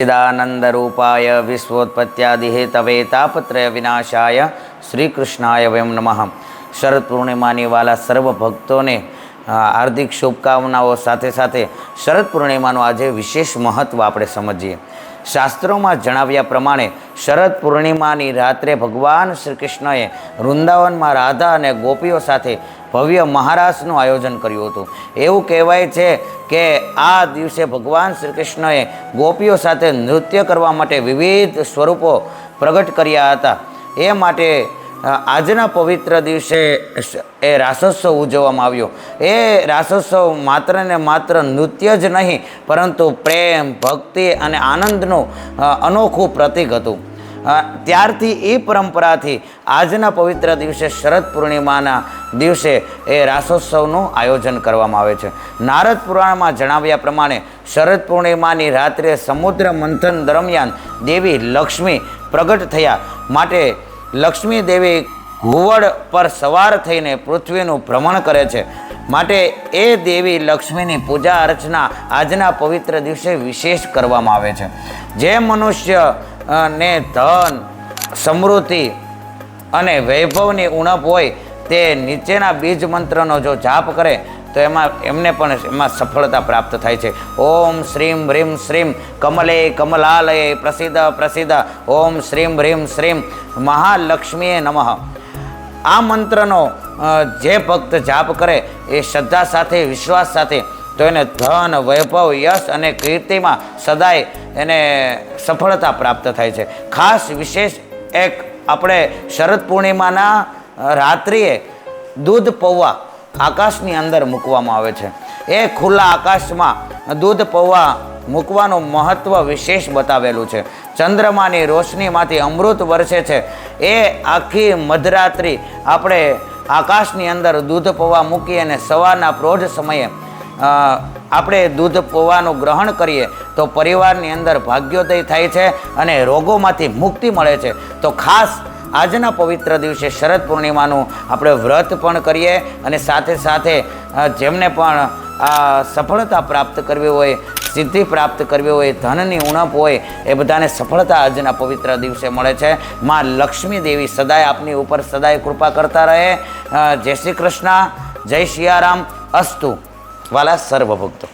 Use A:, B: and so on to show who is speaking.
A: સચ્ચિદાનંદરૂપાય વિશ્વોત્પત્યાદિહેતવે તાપત્રય વિનાશાય શ્રીકૃષ્ણાય વયમ નમઃ શરદ પૂર્ણિમાની વાલા સર્વ હાર્દિક શુભકામનાઓ સાથે સાથે શરદ પૂર્ણિમાનું આજે વિશેષ મહત્ત્વ આપણે સમજીએ. શાસ્ત્રોમાં જણાવ્યા પ્રમાણે શરદ પૂર્ણિમાની રાત્રે ભગવાન શ્રી કૃષ્ણએ વૃંદાવનમાં રાધા અને ગોપીઓ સાથે ભવ્ય મહારાસનું આયોજન કર્યું હતું. એવું કહેવાય છે કે આ દિવસે ભગવાન શ્રી કૃષ્ણએ ગોપીઓ સાથે નૃત્ય કરવા માટે વિવિધ સ્વરૂપો પ્રગટ કર્યા હતા. એ માટે આજના પવિત્ર દિવસે એ રાસોત્સવ ઉજવવામાં આવ્યો. એ રાસોત્સવ માત્ર ને માત્ર નૃત્ય જ નહીં, પરંતુ પ્રેમ, ભક્તિ અને આનંદનું અનોખું પ્રતીક હતું. ત્યારથી એ પરંપરાથી આજના પવિત્ર દિવસે શરદ પૂર્ણિમાના દિવસે એ રાસોત્સવનું આયોજન કરવામાં આવે છે. નારદ પુરાણમાં જણાવ્યા પ્રમાણે, શરદ પૂર્ણિમાની રાત્રે સમુદ્ર મંથન દરમિયાન દેવી લક્ષ્મી પ્રગટ થયા. માટે લક્ષ્મી દેવી ઘુવડ પર સવાર થઈને પૃથ્વીનું ભ્રમણ કરે છે. માટે એ દેવી લક્ષ્મીની પૂજા અર્ચના આજના પવિત્ર દિવસે વિશેષ કરવામાં આવે છે. જે મનુષ્ય ને ધન, સમૃદ્ધિ અને વૈભવની ઉણપ હોય તે નીચેના બીજ મંત્રનો જો જાપ કરે તો એમાં એમને પણ એમાં સફળતા પ્રાપ્ત થાય છે. ઓમ શ્રીમ હ્રીમ શ્રીમ કમલે કમલાલય પ્રસિદ્ધ પ્રસિદ્ધ. ઓમ શ્રીમ હ્રીમ શ્રીમ મહાલક્ષ્મીએ નમઃ. આ મંત્રનો જે ભક્ત જાપ કરે એ શ્રદ્ધા સાથે, વિશ્વાસ સાથે, તો એને ધન, વૈભવ, યશ અને કીર્તિમાં સદાય એને સફળતા પ્રાપ્ત થાય છે. ખાસ વિશેષ એક આપણે શરદ પૂર્ણિમાના રાત્રિએ દૂધ પૌવા આકાશની અંદર મૂકવામાં આવે છે. એ ખુલ્લા આકાશમાં દૂધ પૌવા મૂકવાનું મહત્ત્વ વિશેષ બતાવેલું છે. ચંદ્રમાની રોશનીમાંથી અમૃત વરસે છે. એ આખી મધરાત્રિ આપણે આકાશની અંદર દૂધ પૌવા મૂકી અને સવારના પ્રૌઢ સમયે આપણે દૂધ પૌવાનું ગ્રહણ કરીએ તો પરિવારની અંદર ભાગ્યોદય થાય છે અને રોગોમાંથી મુક્તિ મળે છે. તો ખાસ આજના પવિત્ર દિવસે શરદ પૂર્ણિમાનું આપણે વ્રત પણ કરીએ અને સાથે સાથે જેમને પણ આ સફળતા પ્રાપ્ત કરવી હોય, સિદ્ધિ પ્રાપ્ત કરવી હોય, ધનની ઉણપ હોય, એ બધાને સફળતા આજના પવિત્ર દિવસે મળે છે. માં લક્ષ્મી દેવી સદાય આપની ઉપર સદાય કૃપા કરતા રહે. જય શ્રી કૃષ્ણ, જય સિયારામ અસ્તુ. વાલા સર્વ ભક્તો